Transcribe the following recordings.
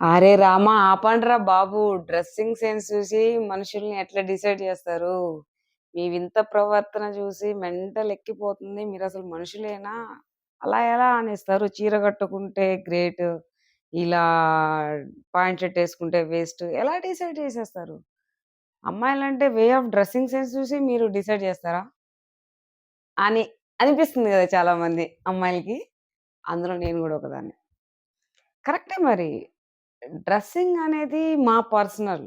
అరే రామ! ఆపండ్రా బాబు! Dressing sense చూసి మనుషుల్ని ఎట్లా డిసైడ్ చేస్తారు మీ వింత ప్రవర్తన చూసి మెంటల్ ఎక్కిపోతుంది. మీరు అసలు మనుషులేనా? అలా ఎలా అనేస్తారు? చీర కట్టుకుంటే గ్రేట్. ఇలా పాయింట్ షర్ట్ వేసుకుంటే వేస్ట్. ఎలా డిసైడ్ చేసేస్తారు? అమ్మాయిలంటే వే ఆఫ్ డ్రెస్సింగ్ సెన్స్ చూసి మీరు డిసైడ్ చేస్తారా అని అనిపిస్తుంది కదా చాలామంది అమ్మాయిలకి. అందులో నేను కూడా ఒకదాన్ని. కరెక్టే మరి. డ్రెస్సింగ్ అనేది మా పర్సనల్.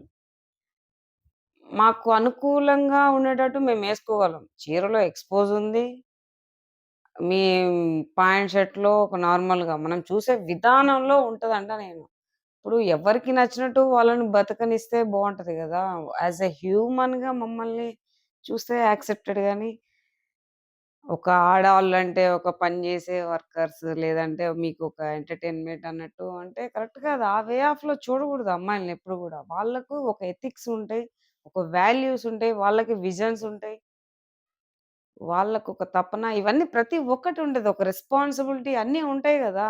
మాకు అనుకూలంగా ఉండేటట్టు మేమేసుకోగలం. చీరలో ఎక్స్‌పోజ్ ఉంది. మీ పాయింట్ షర్ట్‌లో ఒక నార్మల్‌గా మనం చూసే విధానంలో ఉంటదంట నేను. ఇప్పుడు ఎవరికి నచ్చినట్టు వాళ్ళని బతకనిస్తే బావుంటది గదా! యాస్ ఎ హ్యూమన్‌గా మమ్మల్ని చూస్తే యాక్సెప్టెడ్ కానీ ఒక ఆడవాళ్ళంటే ఒక పని చేసే వర్కర్స్ లేదంటే మీకు ఒక ఎంటర్‌టైన్‌మెంట్ అన్నట్టు అంటే కరెక్ట్ కాదు. ఆ వే ఆఫ్‌లో చూడకూడదు అమ్మాయిల్ని ఎప్పుడు గూడా. వాళ్ళకు ఒక ఎథిక్స్ ఉంటాయి. ఒక వాల్యూస్ ఉంటాయి. వాళ్ళకి విజన్స్ ఉంటాయి. వాళ్ళకొక తపన ఇవన్నీ ప్రతి ఒక్కటి ఉంటది. ఒక రెస్పాన్సిబిలిటీ అన్నీ ఉంటాయి గదా!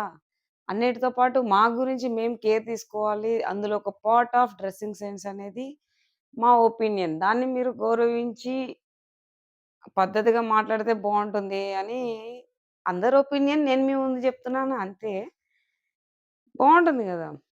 అన్నిటితో పాటు మా గురించి మేము కేర్ తీసుకోవాలి. అందులో ఒక పార్ట్ ఆఫ్ డ్రెస్సింగ్ సెన్స్ అనేది మా ఒపీనియన్. దాన్ని మీరు గౌరవించి పద్ధతిగా మాట్లాడితే బావుంటుంది అని అందరి ఒపీనియన్ నేను మీ ముందు జెప్తున్నాను అంతే. బావుంటుంది గదా!